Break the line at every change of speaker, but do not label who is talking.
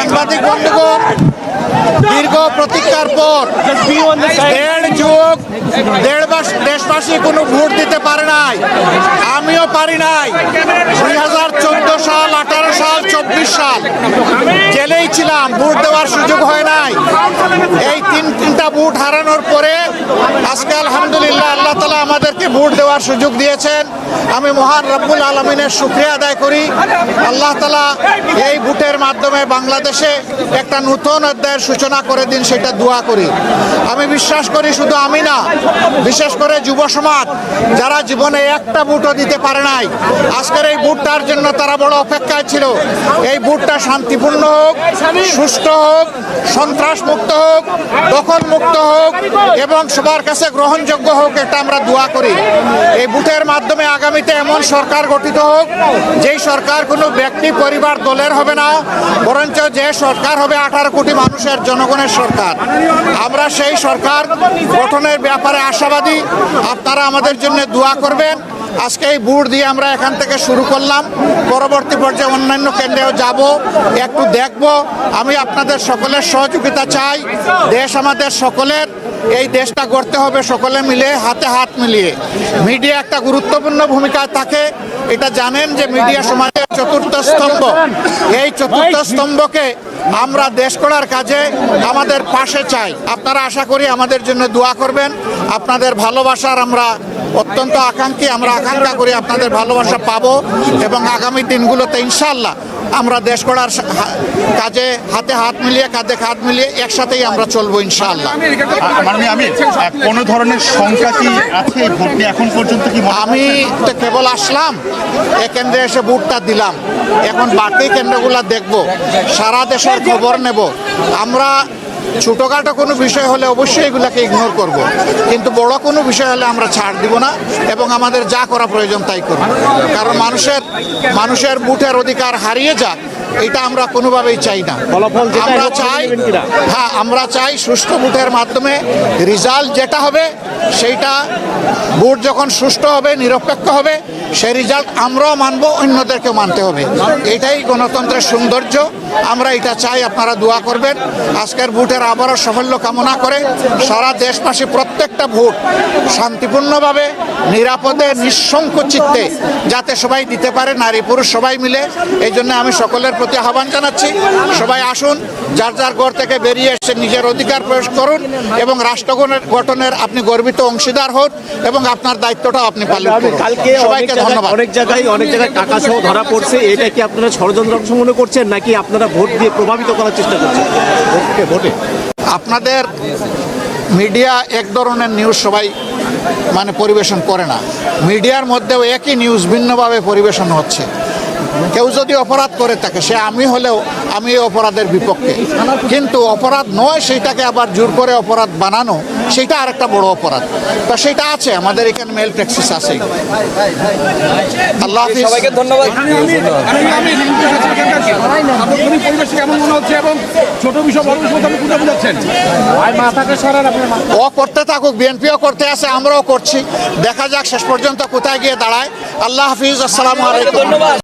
সাংবাদিক বন্ধুগণ, দীর্ঘ প্রতীক্ষার পর দেড় যুগ দেশবাসী কোনো ভোট দিতে পারে নাই। আমিও পারি নাই। দুই হাজার চোদ্দ সাল, আঠারো সাল, চব্বিশ সাল। জেলেই ছিলাম, ভোট দেওয়ার সুযোগ হয় নাই। এই তিন তিনটা ভোট হারানোর পরে আজকে আলহামদুলিল্লাহ আমাদেরকে ভোট দেওয়ার সুযোগ দিয়েছেন। আমি মহান রব্বুল আলমিনের শুক্রিয়া আদায় করি। আল্লাহ তালা এই ভোটের মাধ্যমে বাংলাদেশে একটা নতুন অধ্যায়ের সূচনা করে দিন, সেটা দোয়া করি। আমি বিশ্বাস করি শুধু আমি না, বিশেষ করে যুব সমাজ, যারা জীবনে একটা ভোটও দিতে পারে নাই, আজকের এই ভোটটার জন্য তারা বড় অপেক্ষায় ছিল। এই ভোটটা শান্তিপূর্ণ হোক, সুষ্ঠু হোক সন্ত্রাস মুক্ত হোক, দখল এবং সবার কাছে গ্রহণযোগ্য হোক, এটা আমরা দোয়া করি। এই ভোটের মাধ্যমে আগামীতে এমন সরকার গঠিত হোক, যেই সরকার কোনো ব্যক্তি, পরিবার, দলের হবে না, বরঞ্চ যে সরকার হবে আঠারো কোটি মানুষের জনগণের সরকার। আমরা সেই সরকার গঠনের ব্যাপারে আশাবাদী। আপনারা আমাদের জন্য দোয়া করবেন। আজকে এই বুট দিয়ে আমরা এখান থেকে শুরু করলাম। পরবর্তী পর্যায়ে অন্যান্য কেন্দ্রেও যাব, একটু দেখব। আমি আপনাদের সকলের সহযোগিতা চাই। দেশ আমাদের সকলের। এই দেশটা গড়তে হবে সকলে মিলে, হাতে হাত মিলিয়ে। মিডিয়া একটা গুরুত্বপূর্ণ ভূমিকা থাকে। এটা জানেন যে মিডিয়া সমাজের চতুর্থ স্তম্ভ। এই চতুর্থ স্তম্ভকে আমরা দেশ করার কাজে আমাদের পাশে চাই। আপনারা আশা করি আমাদের জন্য দোয়া করবেন। আপনাদের ভালোবাসার আমরা অত্যন্ত আকাঙ্ক্ষী। আমরা আকাঙ্ক্ষা করি আপনাদের ভালোবাসা পাবো এবং আগামী দিনগুলোতে ইনশাল্লাহ আমরা দেশ গড়ার কাজে হাতে হাত মিলিয়ে কাঁধে হাত মিলিয়ে একসাথেই আমরা চলবো ইনশাআল্লাহ।
মাননীয় আমি কোনো ধরনের শঙ্কা কি আছে এই ভোট নিয়ে এখন পর্যন্ত কি
আমি তো কেবল আসলাম এ কেন্দ্রে এসে ভোটটা দিলাম। এখন বাকি কেন্দ্রগুলো দেখব সারা দেশের খবর নেব। আমরা ছোটোখাটো কোনো বিষয় হলে অবশ্যই এগুলাকে ইগনোর করব। কিন্তু বড় কোনো বিষয় হলে আমরা ছাড় দিব না এবং আমাদের যা করা প্রয়োজন তাই করব। কারণ মানুষের মানুষের বুটের অধিকার হারিয়ে যাক এটা আমরা কোনোভাবেই চাই না। আমরা চাই হ্যাঁ আমরা চাই সুষ্ঠু বুথের মাধ্যমে রেজাল্ট যেটা হবে সেইটা ভোট যখন সুষ্ঠু হবে, নিরপেক্ষ হবে, সেই রেজাল্ট আমরাও মানবো, অন্যদেরকেও মানতে হবে। এটাই গণতন্ত্রের সৌন্দর্য। আমরা এটা চাই, আপনারা দোয়া করবেন। আজকের ভোটের আবারও সাফল্য কামনা করে সারা দেশবাসী প্রত্যেকটা ভোট শান্তিপূর্ণভাবে, নিরাপদে নিঃশঙ্ক চিত্তে যাতে সবাই দিতে পারে, নারী পুরুষ সবাই মিলে। এই জন্য আমি সকলের প্রতি আহ্বান জানাচ্ছি। সবাই আসুন, যার যার ঘর থেকে বেরিয়ে এসে নিজের অধিকার প্রয়োগ করুন এবং রাষ্ট্র গঠনের আপনি গর্বিত অংশীদার হন এবং আপনার দায়িত্বটা আপনি পালন করুন।
কালকে
সবাইকে ধন্যবাদ।
অনেক জায়গায় অনেক জায়গায় টাকা সহ ধরা পড়ছে। এটা কি আপনারা ষড়যন্ত্র অংশ মনে করছেন নাকি আপনারা ভোট দিয়ে প্রভাবিত করার চেষ্টা করছেন? ভোটে।
আপনাদের মিডিয়া এক ধরনের নিউজ সবাই মানে পরিবেশন করে না। মিডিয়ার মধ্যেও একই নিউজ ভিন্নভাবে পরিবেশন হচ্ছে। কেউ যদি অপরাধ করে থাকে সে আমি হলেও আমি এই অপরাধের বিপক্ষে। কিন্তু অপরাধ নয় সেইটাকে আবার জোর করে অপরাধ বানানো সেটা আরেকটা বড় অপরাধ তো সেটা আছে আমাদের এখানে মেল প্র্যাকটিস আছে আল্লাহ হাফিজ
সবাইকে ধন্যবাদ
সার্বক্ষণিক পরিবেশ কেমন মনে হচ্ছে এবং ছোট বিষয় বড় বিষয় আপনি কোনটা বুঝাচ্ছেন
ও করতে থাকুক বিএনপিও করতে আছে আমরাও করছি দেখা যাক শেষ পর্যন্ত কোথায় গিয়ে দাঁড়ায় আল্লাহ হাফিজ আসসালামু আলাইকুম
ধন্যবাদ